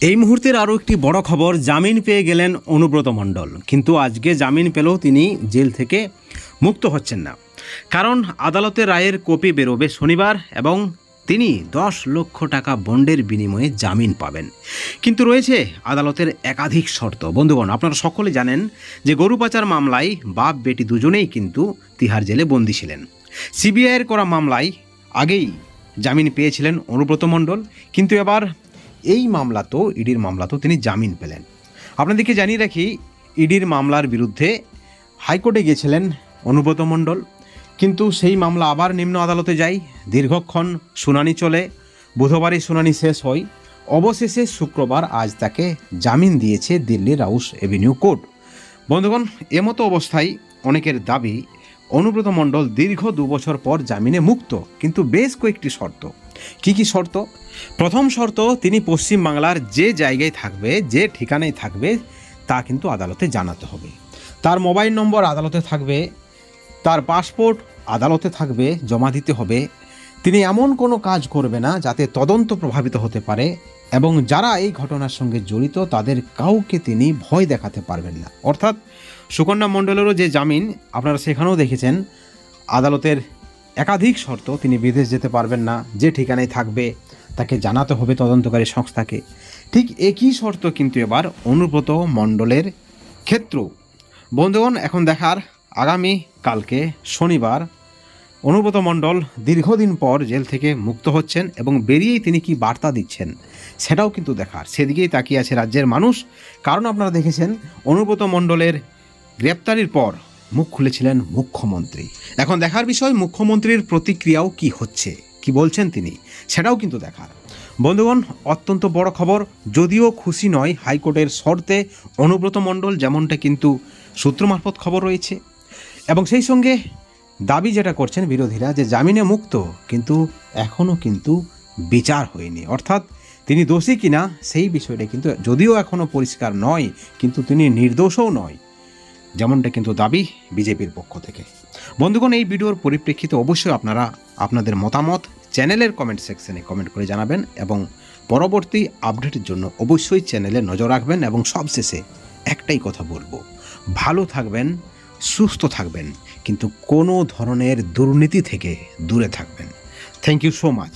এই মুহূর্তের আরও একটি বড় খবর, জামিন পেয়ে গেলেন অনুব্রত মণ্ডল। কিন্তু আজকে জামিন পেলেও তিনি জেল থেকে মুক্ত হচ্ছেন না। কারণ আদালতের রায়ের কপি বেরোবে শনিবার এবং তিনি দশ লক্ষ টাকা বন্ডের বিনিময়ে জামিন পাবেন। কিন্তু রয়েছে আদালতের একাধিক শর্ত। বন্ধুগণ, আপনারা সকলে জানেন যে গরু পাচার মামলায় বাপ বেটি দুজনেই কিন্তু তিহার জেলে বন্দী ছিলেন। সিবিআইয়ের করা মামলায় আগেই জামিন পেয়েছিলেন অনুব্রত মণ্ডল। কিন্তু এবার এই মামলাতেও ইডির মামলাতেও তিনি জামিন পেলেন। আপনাদেরকে জানিয়ে রাখি, ইডির মামলার বিরুদ্ধে হাইকোর্টে গিয়েছিলেন অনুব্রত মণ্ডল। কিন্তু সেই মামলা আবার নিম্ন আদালতে যায়, দীর্ঘক্ষণ শুনানি চলে, বুধবারই শুনানি শেষ হয়। অবশেষে শুক্রবার আজ তাকে জামিন দিয়েছে দিল্লির রাউস এভিনিউ কোর্ট। বন্ধুগণ, এমতো অবস্থায় অনেকের দাবি, অনুব্রত মণ্ডল দীর্ঘ দু বছর পর জামিনে মুক্ত, কিন্তু বেশ কয়েকটি শর্ত। কি কি শর্ত? প্রথম শর্ত, তিনি পশ্চিম বাংলার যে জায়গায় থাকবে, যে ঠিকানায় থাকবে, তা কিন্তু আদালতে জানাতে হবে। তার মোবাইল নম্বর আদালতে থাকবে, তার পাসপোর্ট আদালতে থাকবে, জমা দিতে হবে। তিনি এমন কোনো কাজ করবে না যাতে তদন্ত প্রভাবিত হতে পারে এবং যারা এই ঘটনার সঙ্গে জড়িত, তাদের কাউকে তিনি ভয় দেখাতে পারবেন না। অর্থাৎ সুকন্যা মণ্ডলেরও যে জামিন, আপনারা সেখানেও দেখেছেন, আদালতের একাধিক শর্ত তিনি বিদেশ যেতে পারবেন না, যে ঠিকানায় থাকবে, তাকে জানাতে হবে তদন্তকারী সংস্থাকে। ঠিক একই শর্ত কিন্তু এবার অনুব্রত মণ্ডলের ক্ষেত্র। বন্ধুগণ, এখন দেখার আগামী কালকে শনিবার অনুব্রত মণ্ডল দীর্ঘদিন পর জেল থেকে মুক্ত হচ্ছেন এবং বেরিয়েই তিনি কি বার্তা দিচ্ছেন সেটাও কিন্তু দেখার। সেদিকেই তাকিয়ে আছে রাজ্যের মানুষ। কারণ আপনারা দেখেছেন, অনুব্রত মণ্ডলের গ্রেপ্তারির পর মুখ খুলেছিলেন মুখ্যমন্ত্রী। এখন দেখার বিষয়, মুখ্যমন্ত্রীর প্রতিক্রিয়াও কি হচ্ছে? কি বলছেন তিনি? সেটাও কিন্তু দেখার। বন্ধুগণ, অত্যন্ত বড় খবর, যদিও খুশি নয় হাইকোর্টের শর্তে অনুব্রত মণ্ডল যেমনটা কিন্তু সূত্র মারফত খবর রয়েছে। এবং সেই সঙ্গে দাবি যেটা করছেন বিরোধীরা যে জামিনে মুক্ত, কিন্তু এখনও কিন্তু বিচার হয়নি। অর্থাৎ তিনি দোষী কিনা, সেই বিষয়টা কিন্তু যদিও এখনও পরিষ্কার নয়, কিন্তু তিনি নির্দোষও নয়। যেমনটা কিন্তু দাবি বিজেপির পক্ষ থেকে। বন্ধুগণ, এই ভিডিওর পরিপ্রেক্ষিতে অবশ্যই আপনারা আপনাদের মতামত চ্যানেলের কমেন্ট সেকশনে কমেন্ট করে জানাবেন এবং পরবর্তী আপডেটের জন্য অবশ্যই চ্যানেলে নজর রাখবেন এবং সবশেষে একটাই কথা বলব, ভালো থাকবেন, সুস্থ থাকবেন, কিন্তু কোনো ধরনের দুর্নীতি থেকে দূরে থাকবেন। Thank you so much